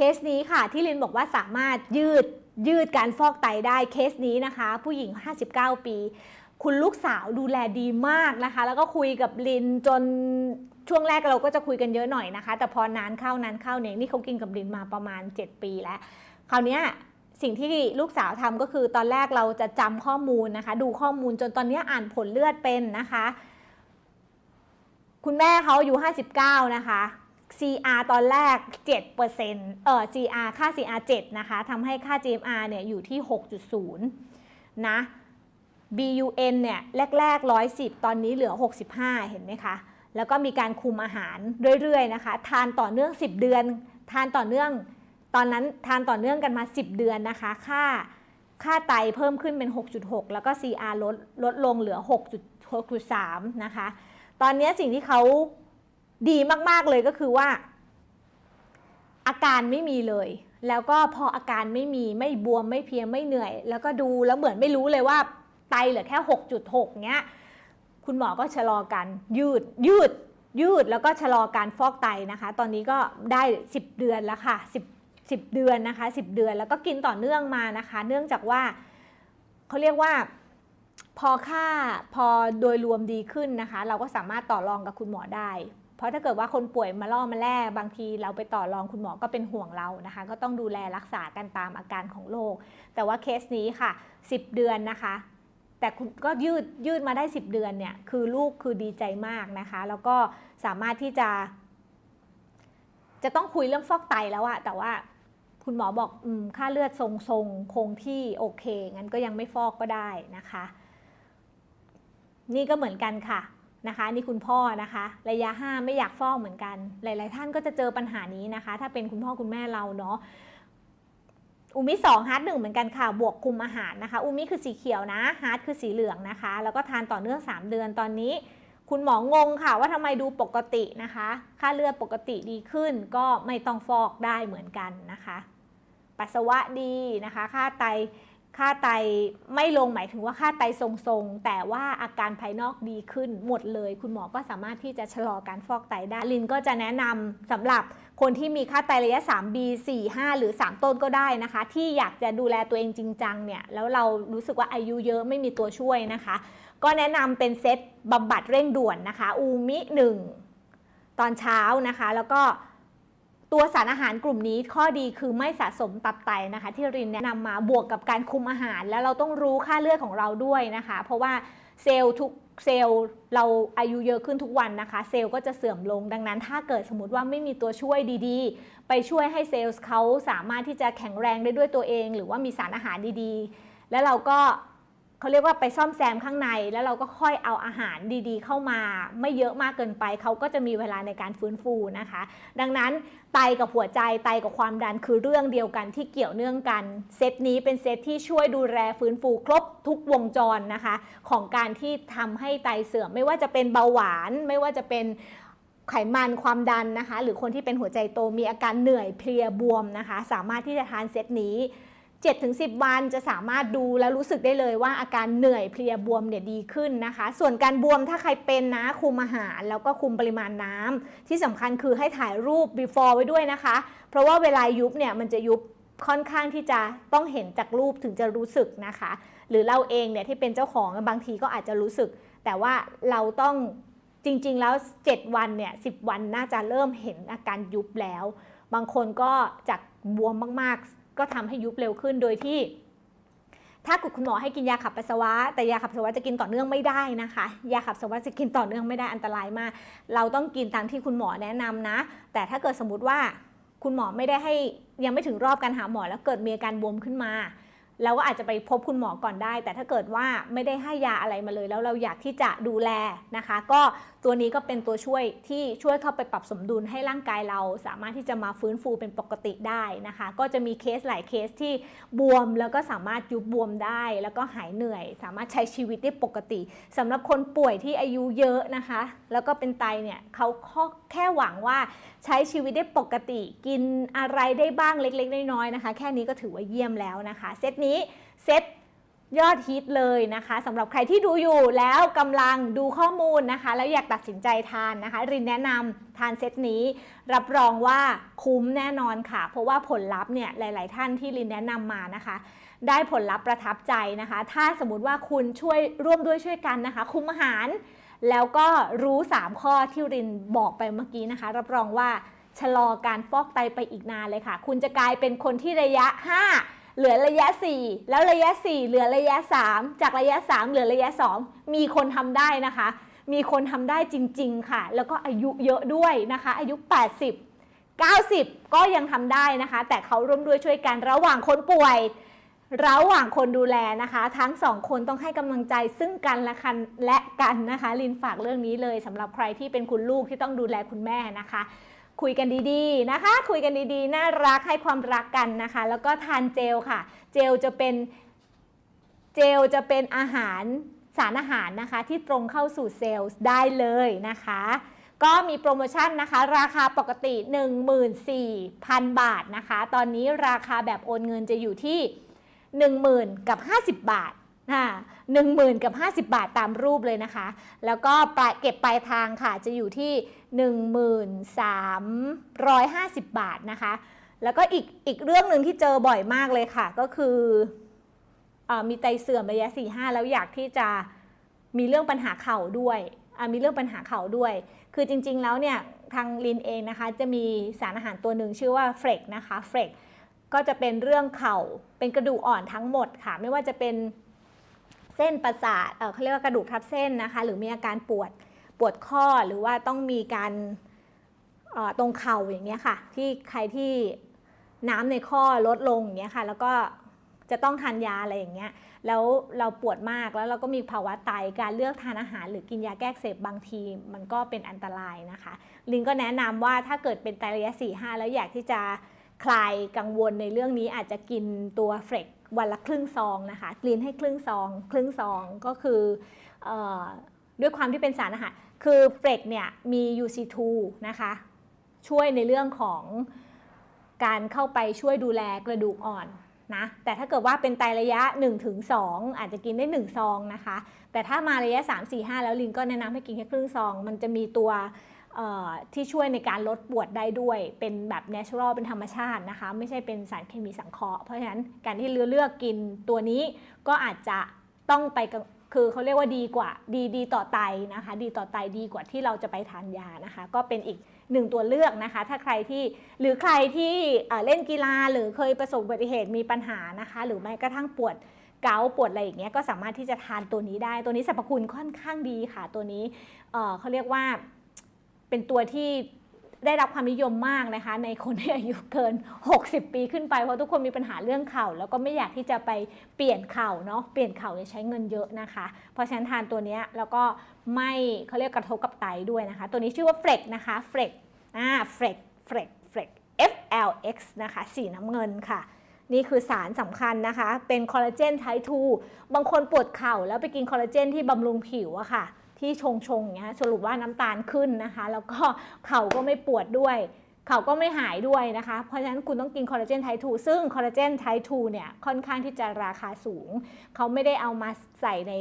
เคสนี้ค่ะที่ลินบอกว่าสามารถยืดยืดการฟอกไตได้เคสนี้นะคะ ผู้หญิง 59 ปี คุณลูกสาวดูแลดีมากนะคะ แล้วก็คุยกับลินจนช่วงแรกเราก็จะคุยกันเยอะหน่อยนะคะ แต่พอนานเข้านานเข้าเนี่ยนี่เขากินกับลินมาประมาณ 7 ปีแล้ว คราวนี้สิ่งที่ลูกสาวทำก็คือตอนแรกเราจะจำข้อมูลนะคะ ดูข้อมูลจนตอนนี้อ่านผลเลือดเป็นนะคะ คุณแม่เขาอายุ 59 นะคะ CR ตอนแรก 7%เออ CR ค่า CR 7 นะคะทำให้ค่า GMR เนี่ยอยู่ที่ 6.0 นะ BUN เนี่ยแรกๆ 110 ตอนนี้เหลือ 65 เห็นไหมคะ แล้วก็มีการคุมอาหารเรื่อยๆนะคะ ทานต่อเนื่อง 10 เดือน ทานต่อเนื่อง ตอนนั้นทานต่อเนื่องกันมา 10 เดือนนะคะ ค่าค่าไตเพิ่มขึ้นเป็น 6.6 แล้วก็ CR ลดลดลงเหลือ 6.3 นะคะ ตอนนี้สิ่งที่เขา ดีมากๆเลยก็คือว่า อาการไม่มีเลย แล้วก็พออาการไม่มีไม่บวมไม่เพียไม่เหนื่อย แล้วก็ดูแล้วเหมือนไม่รู้เลยว่าไตเหลือแค่ 6.6 เงี้ย คุณหมอก็ชะลอการยืดยืด ยืดแล้วก็ชะลอการฟอกไตนะคะ ตอนนี้ก็ได้ 10 เดือนแล้วค่ะ 10 10 เดือนนะคะ 10 เดือนแล้วก็กินต่อเนื่องมานะคะ เนื่องจากว่าเขาเรียกว่าพอค่าพอโดยรวมดีขึ้นนะคะ เราก็สามารถต่อรองกับคุณหมอได้ เพราะถ้าเกิดว่าคนป่วยมาล่อมาแล่บางทีเราไปต่อรองคุณหมอก็เป็นห่วงเรานะคะ ก็ต้องดูแลรักษากันตามอาการของโรคแต่ว่าเคสนี้ค่ะ 10 เดือนนะคะ แต่คุณก็ยืดยืดมาได้ 10 เดือนเนี่ยคือลูกคือดีใจมากนะคะ แล้วก็สามารถที่จะ จะต้องคุยเรื่องฟอกไตแล้วอะแต่ว่าคุณหมอบอกอค่าเลือดทรงทรงๆคงที่โอเคงั้นก็ยังไม่ฟอกก็ได้นะคะ นี่ก็เหมือนกันค่ะ นะคะนี่คุณพ่อนะคะ ระยะ 5 ไม่อยากฟอกเหมือนกัน หลาย ๆ ท่านก็จะเจอปัญหานี้นะคะ ถ้าเป็นคุณพ่อคุณแม่เราเนาะอูมิ2ฮาร์ดหนึ่งเหมือนกันค่ะ บวกคุมอาหารนะคะอูมิคือสีเขียวนะฮาร์ดคือสีเหลืองนะคะ แล้วก็ทานต่อเนื่อง 3 เดือนตอนนี้ คุณหมองงค่ะ ว่าทำไมดูปกตินะคะ ค่าเลือดปกติดีขึ้นก็ไม่ต้องฟอกได้เหมือนกันนะคะ ปัสสาวะดีนะคะ ค่าไต ค่าไตไม่ลงหมายถึงว่าค่าไตทรงๆ แต่ว่าอาการภายนอกดีขึ้นหมดเลย คุณหมอก็สามารถที่จะชะลอการฟอกไตได้ลินก็จะแนะนำสำหรับคนที่มีค่าไตระยะ 3B 4 5 หรือ 3 ต้นก็ได้นะคะ ที่อยากจะดูแลตัวเองจริงจังเนี่ยแล้วเรารู้สึกว่าอายุเยอะไม่มีตัวช่วยนะคะ ก็แนะนำเป็นเซตบำบัดเร่งด่วนนะคะ อูมิ 1 ตอนเช้านะคะ แล้วก็ ตัวสารอาหารกลุ่มนี้ข้อดีคือไม่สะสมตับไตนะคะ ที่รินแนะนำมาบวกกับการคุมอาหาร แล้วเราต้องรู้ค่าเลือดของเราด้วยนะคะ เพราะว่าเซลล์ทุกเซลล์เราอายุเยอะขึ้นทุกวันนะคะ เซลล์ก็จะเสื่อมลงดังนั้น ถ้าเกิดสมมติว่าไม่มีตัวช่วยดีๆ ไปช่วยให้เซลล์เขาสามารถที่จะแข็งแรงได้ด้วยตัวเอง หรือว่ามีสารอาหารดีๆ แล้วเราก็ เขาเรียกว่าไปซ่อมแซมข้างใน แล้วเราก็ค่อยเอาอาหารดีๆ เข้ามา ไม่เยอะมากเกินไป เขาก็จะมีเวลาในการฟื้นฟูนะคะ ดังนั้นไตกับหัวใจไตกับความดันคือเรื่องเดียวกันที่เกี่ยวเนื่องกัน เซตนี้เป็นเซตที่ช่วยดูแลฟื้นฟูครบทุกวงจรนะคะ ของการที่ทำให้ไตเสื่อมไม่ว่าจะเป็นเบาหวาน ไม่ว่าจะเป็นไขมันความดันนะคะ หรือคนที่เป็นหัวใจโตมีอาการเหนื่อยเพลียบวมนะคะ สามารถที่จะทานเซตนี้ 7-10 วันจะสามารถดูและรู้สึกได้เลยว่าอาการเหนื่อยเพลียบวมเนี่ยดีขึ้นนะคะ ส่วนการบวมถ้าใครเป็นนะคุมอาหารแล้วก็คุมปริมาณน้ำที่สำคัญคือให้ถ่ายรูป before ไว้ด้วยนะคะ เพราะว่าเวลายุบเนี่ยมันจะยุบค่อนข้างที่จะต้องเห็นจากรูปถึงจะรู้สึกนะคะ หรือเราเองเนี่ยที่เป็นเจ้าของบางทีก็อาจจะรู้สึก แต่ว่าเราต้องจริงๆแล้ว 7 วันเนี่ย10วันน่าจะเริ่มเห็นอาการยุบแล้ว บางคนก็จากบวมมากๆ ก็ทำให้ยุบเร็วขึ้นโดยที่ ถ้ากดคุณหมอให้กินยาขับปัสสาวะ แต่ยาขับปัสสาวะจะกินต่อเนื่องไม่ได้นะคะ ยาขับปัสสาวะจะกินต่อเนื่องไม่ได้อันตรายมาก เราต้องกินตามที่คุณหมอแนะนำนะ แต่ถ้าเกิดสมมติว่าคุณหมอไม่ได้ให้ยังไม่ถึงรอบการหาหมอแล้วเกิดมีอาการบวมขึ้นมา เราก็อาจจะไปพบคุณหมอก่อนได้ แต่ถ้าเกิดว่าไม่ได้ให้ยาอะไรมาเลย แล้วเราอยากที่จะดูแลนะคะ ก็ตัวนี้ก็เป็นตัวช่วยที่ช่วยเข้าไปปรับสมดุลให้ร่างกายเราสามารถที่จะมาฟื้นฟูเป็นปกติได้นะคะ ก็จะมีเคสหลายเคสที่บวมแล้วก็สามารถยุบบวมได้ แล้วก็หายเหนื่อย สามารถใช้ชีวิตได้ปกติสำหรับคนป่วยที่อายุเยอะนะคะ แล้วก็เป็นไตเนี่ยเขาแค่หวังว่าใช้ชีวิตได้ปกติ กินอะไรได้บ้างเล็ก ๆ น้อยๆนะคะ แค่นี้ก็ถือว่าเยี่ยมแล้วนะคะเซตนี้เซตยอดฮิตเลยนะคะสำหรับใครที่ดูอยู่แล้วกำลังดูข้อมูลนะคะ แล้วอยากตัดสินใจทานนะคะ รินแนะนำทานเซตนี้ รับรองว่าคุ้มแน่นอนค่ะ เพราะว่าผลลัพธ์เนี่ยหลาย ๆ ท่านที่รินแนะนำมานะคะ ได้ผลลัพธ์ประทับใจนะคะ ถ้าสมมติว่าคุณช่วยร่วมด้วยช่วยกันนะคะ คุมอาหาร แล้วก็รู้ 3 ข้อที่รินบอกไปเมื่อกี้นะคะ รับรองว่าชะลอการฟอกไตไปอีกนานเลยค่ะ คุณจะกลายเป็นคนที่ระยะ 5 เหลือระยะ 4 แล้วระยะ 4 เหลือระยะ 3 จากระยะ 3 เหลือระยะ 2 มีคนทำได้นะคะ มีคนทำได้จริง ๆ ค่ะ แล้วก็อายุเยอะด้วยนะคะ อายุ 80 90 ก็ยังทำได้นะคะ แต่เขาร่วมด้วยช่วยกันระหว่างคนป่วย ระหว่างคนดูแลนะคะ ทั้งสองคนต้องให้กำลังใจซึ่งกันและกันและกันนะคะ ลินฝากเรื่องนี้เลยสำหรับใครที่เป็นคุณลูกที่ต้องดูแลคุณแม่นะคะ คุยกันดีๆนะคะ คุยกันดีๆ น่ารักให้ความรักกันนะคะ แล้วก็ทานเจลค่ะ เจลจะเป็นเจลจะเป็นอาหารสารอาหารนะคะ ที่ตรงเข้าสู่เซลล์ได้เลยนะคะ ก็มีโปรโมชั่นนะคะ ราคาปกติ 14,000 บาทนะคะ ตอนนี้ราคาแบบโอนเงินจะอยู่ที่ 10,000กับ50 บาท อ่า10,000กับ50บาทตามรูปเลยนะคะ แล้วก็เก็บปลายทางค่ะจะอยู่ที่1350บบาทนะคะ แล้วก็อีกอีกเรื่องหนึ่งที่เจอบ่อยมากเลยค่ะ ก็คืออมีไตเสื่อมระยะ4-5แล้วอยากที่จะมีเรื่องปัญหาเข่าด้วยมีเรื่องปัญหาเข่าด้วย คือจริง ๆ แล้วเนี่ยทางลินเองนะคะ จะมีสารอาหารตัวหนึ่งชื่อว่าเฟรกนะคะเฟรกก็จะเป็นเรื่องเข่าเป็นกระดูกอ่อนทั้งหมดค่ะ ไม่ว่าจะเป็น เส้นประสาทเขาเรียกว่ากระดูกทับเส้นนะคะ หรือมีอาการปวดปวดข้อหรือว่าต้องมีการตรงเข่าอย่างเงี้ยค่ะ ที่ใครที่น้ำในข้อลดลงอย่างเงี้ยค่ะ แล้วก็จะต้องทานยาอะไรอย่างเงี้ยแล้วเราปวดมากแล้วเราก็มีภาวะไตการเลือกทานอาหาร หรือกินยาแก้เสบบางที มันก็เป็นอันตรายนะคะ ลินก็แนะนำว่าถ้าเกิดเป็นไตระยะ4-5 แล้วอยากที่จะ ใคลายกังวลในเรื่องนี้อาจจะกินตัวเฟรกวันละครึ่งซองนะคะกลีนให้ครึ่งซอง ครึ่งซองก็คืออด้วยความที่เป็นสารอาหารคือเฟรกเนี่ยมี UC2 นะคะช่วยในเรื่องของการเข้าไปช่วยดูแลกระดูกอ่อนนะแต่ถ้าเกิดว่าเป็นไตระยะ 1-2 อาจจะกินได้ 1 ซองนะคะ แต่ถ้ามาระยะ 3-4-5 แล้วลินก็แนะนำให้กินแค่ครึ่งซอง มันจะมีตัว ที่ช่วยในการลดปวดได้ด้วย เป็นแบบ natural เป็นธรรมชาตินะคะ ไม่ใช่เป็นสารเคมีสังเคราะห์เพราะฉะนั้นการที่เลือกเลือกกินตัวนี้ก็อาจจะต้องไปคือเขาเรียกว่าดีกว่าดีดีต่อไตนะคะ ดีต่อไตดีกว่าที่เราจะไปทานยานะคะ ก็เป็นอีกหนึ่งตัวเลือกนะคะ ถ้าใครที่หรือใครที่เล่นกีฬาหรือเคยประสบอุบัติเหตุมีปัญหานะคะ หรือแม้กระทั่งปวดเกาปวดอะไรอย่างเงี้ยก็สามารถที่จะทานตัวนี้ได้ ตัวนี้สรรพคุณค่อนข้างดีค่ะ ตัวนี้เเขาเรียกว่า เป็นตัวที่ได้รับความนิยมมากนะคะ ในคนที่อายุเกิน 60 ปีขึ้นไป เพราะทุกคนมีปัญหาเรื่องเข่า แล้วก็ไม่อยากที่จะไปเปลี่ยนเข่าเนาะเปลี่ยนเข่าเนี่ยใช้เงินเยอะนะคะ เพราะฉะนั้นทานตัวนี้แล้วก็ไม่เขาเรียกกระทบกับไตด้วยนะคะ ตัวนี้ชื่อว่าเฟรกนะคะเฟรกอ่าเฟรกเฟรกเฟรก FLX นะคะสีน้ำเงินค่ะ นี่คือสารสำคัญนะคะ เป็นคอลลาเจนไทป์2บางคนปวดเข่าแล้วไปกินคอลลาเจนที่บำรุงผิวอะค่ะ ที่ชงชงอย่างเงี้ยสรุปว่าน้ำตาลขึ้นนะคะ แล้วก็เข่าก็ไม่ปวดด้วย เข่าก็ไม่หายด้วยนะคะ เพราะฉะนั้นคุณต้องกินคอลลาเจนไทป์ซึ่งคอลลาเจนไทป์เนี่ยค่อนข้างที่จะราคาสูง เขาไม่ได้เอามาใส่ใน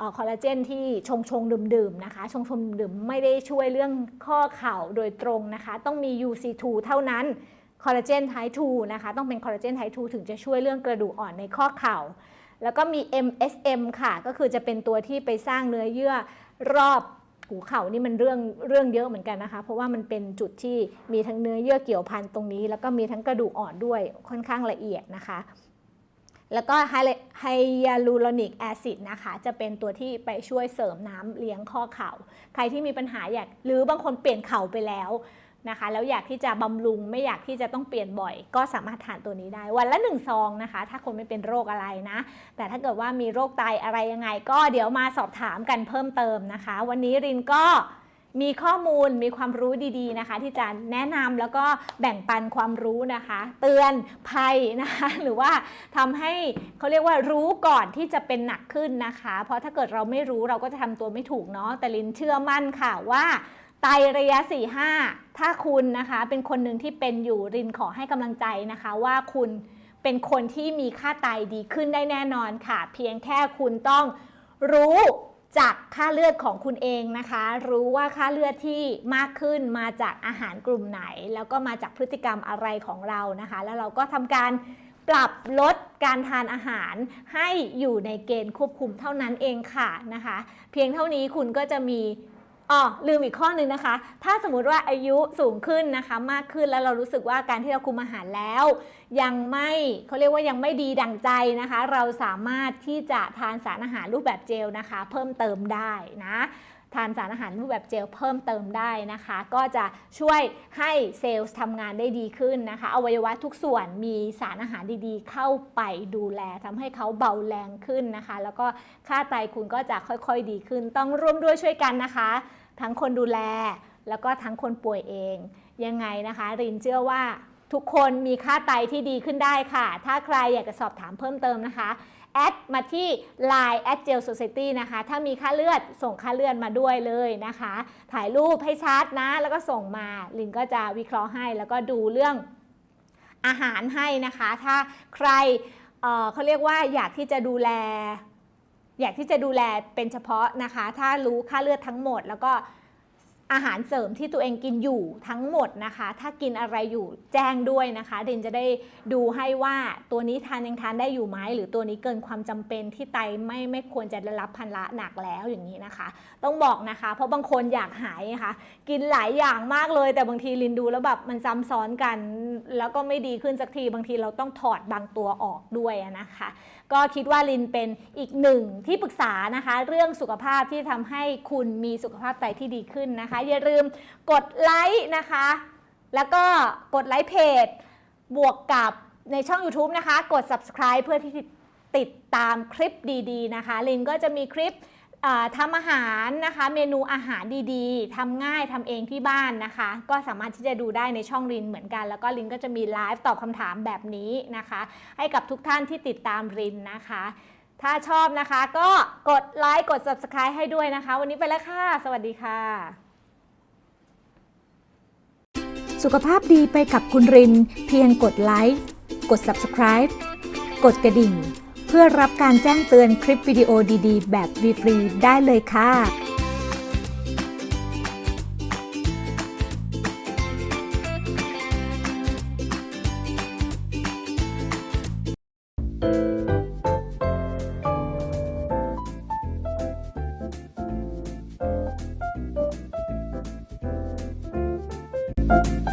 อคอลลาเจนที่ชงชงดื่มดื่มๆนะคะ ชงชงดื่มไม่ได้ช่วยเรื่องข้อเข่าโดยตรงนะคะ ต้องมี UC2 เท่านั้นคอลลาเจนไทป์นะคะ ต้องเป็นคอลลาเจนไทป์ถึงจะช่วยเรื่องกระดูกอ่อนในข้อเข่า แล้วก็มี MSM ค่ะ ก็คือจะเป็นตัวที่ไปสร้างเนื้อเยื่อ รอบหูเข่านี่มันเรื่องเรื่องเยอะเหมือนกันนะคะ เพราะว่ามันเป็นจุดที่มีทั้งเนื้อเยื่อเกี่ยวพันตรงนี้ แล้วก็มีทั้งกระดูกอ่อนด้วยค่อนข้างละเอียดนะคะ แล้วก็ไฮยาลูโรนิกแอซิดนะคะ จะเป็นตัวที่ไปช่วยเสริมน้ำเลี้ยงข้อเข่า ใครที่มีปัญหาอยากหรือบางคนเปลี่ยนเข่าไปแล้ว นะคะ แล้วอยากที่จะบำรุงไม่อยากที่จะต้องเปลี่ยนบ่อย ก็สามารถทานตัวนี้ได้ วันละหนึ่งซองนะคะ ถ้าคนไม่เป็นโรคอะไรนะ แต่ถ้าเกิดว่ามีโรคไตอะไรยังไง ก็เดี๋ยวมาสอบถามกันเพิ่มเติมนะคะ วันนี้รินก็มีข้อมูลมีความรู้ดีๆนะคะ ที่จะแนะนำแล้วก็แบ่งปันความรู้นะคะ เตือนภัยนะคะ หรือว่าทำให้เขาเรียกว่ารู้ก่อนที่จะเป็นหนักขึ้นนะคะ เพราะถ้าเกิดเราไม่รู้เราก็จะทำตัวไม่ถูกเนาะแต่ลินเชื่อมั่นค่ะว่า ไตระยะ 4-5 ถ้าคุณนะคะเป็นคนหนึ่งที่เป็นอยู่รินขอให้กำลังใจนะคะ ว่าคุณเป็นคนที่มีค่าไตดีขึ้นได้แน่นอนค่ะ เพียงแค่คุณต้องรู้จากค่าเลือดของคุณเองนะคะ รู้ว่าค่าเลือดที่มากขึ้นมาจากอาหารกลุ่มไหน แล้วก็มาจากพฤติกรรมอะไรของเรานะคะ แล้วเราก็ทำการปรับลดการทานอาหารให้อยู่ในเกณฑ์ควบคุมเท่านั้นเองค่ะนะคะ เพียงเท่านี้คุณก็จะมี อ๋อลืมอีกข้อหนึ่งนะคะ ถ้าสมมุติว่าอายุสูงขึ้นนะคะ มากขึ้นแล้วเรารู้สึกว่าการที่เราคุมอาหารแล้ว ยังไม่เขาเรียกว่ายังไม่ดีดังใจนะคะ เราสามารถที่จะทานสารอาหารรูปแบบเจลนะคะ เพิ่มเติมได้นะ ทานสารอาหารรูปแบบเจลเพิ่มเติมได้นะคะ ก็จะช่วยให้เซลล์ทำงานได้ดีขึ้นนะคะ อวัยวะทุกส่วนมีสารอาหารดีๆ เข้าไปดูแลทำให้เขาเบาแรงขึ้นนะคะ แล้วก็ค่าไตคุณก็จะค่อยๆดีขึ้น ต้องร่วมด้วยช่วยกันนะคะ ทั้งคนดูแลแล้วก็ทั้งคนป่วยเอง ยังไงนะคะ รินเชื่อว่าทุกคนมีค่าไตที่ดีขึ้นได้ค่ะ ถ้าใครอยากจะสอบถามเพิ่มเติมนะคะ แอดมาที่ Line at gel society นะคะ ถ้ามีค่าเลือดส่งค่าเลือดมาด้วยเลยนะคะ ถ่ายรูปให้ชัดนะ แล้วก็ส่งมาลินก็จะวิเคราะห์ให้ แล้วก็ดูเรื่องอาหารให้นะคะ ถ้าใครเเขาเรียกว่าอยากที่จะดูแล อยากที่จะดูแลเป็นเฉพาะนะคะ ถ้ารู้ค่าเลือดทั้งหมดแล้วก็ อาหารเสริมที่ตัวเองกินอยู่ทั้งหมดนะคะ ถ้ากินอะไรอยู่แจ้งด้วยนะคะ เดนจะได้ดูให้ว่าตัวนี้ทานยังทานได้อยู่ไหมหรือตัวนี้เกินความจำเป็นที่ไตไม่ไม่ควรจะได้รับพันละหนักแล้วอย่างนี้นะคะ ต้องบอกนะคะ เพราะบางคนอยากหายนะคะกินหลายอย่างมากเลย แต่บางทีลินดูแล้วแบบมันซ้ำซ้อนกัน แล้วก็ไม่ดีขึ้นสักทีบางทีเราต้องถอดบางตัวออกด้วยนะคะ ก็คิดว่าลินเป็นอีกหนึ่งที่ปรึกษานะคะ เรื่องสุขภาพที่ทำให้คุณมีสุขภาพใจที่ดีขึ้นนะคะ อย่าลืมกดไลค์นะคะ แล้วก็กดไลค์เพจบวกกับในช่อง YouTube นะคะ กด subscribe เพื่อที่ติดตามคลิปดีๆนะคะ ลินก็จะมีคลิป ทำอาหารนะคะ เมนูอาหารดีๆทำง่ายทำเองที่บ้านนะคะ ก็สามารถที่จะดูได้ในช่องลินเหมือนกัน แล้วก็ลินก็จะมีไลฟ์ตอบคำถามแบบนี้นะคะ ให้กับทุกท่านที่ติดตามรินนะคะ ถ้าชอบนะคะก็กดไลค์กด subscribe ให้ด้วยนะคะ วันนี้ไปแล้วค่ะ สวัสดีค่ะ สุขภาพดีไปกับคุณริน เพียงกดไลค์กด Subscribe กดกระดิ่ง เพื่อรับการแจ้งเตือนคลิปวิดีโอดีๆ แบบฟรีๆได้เลยค่ะうん。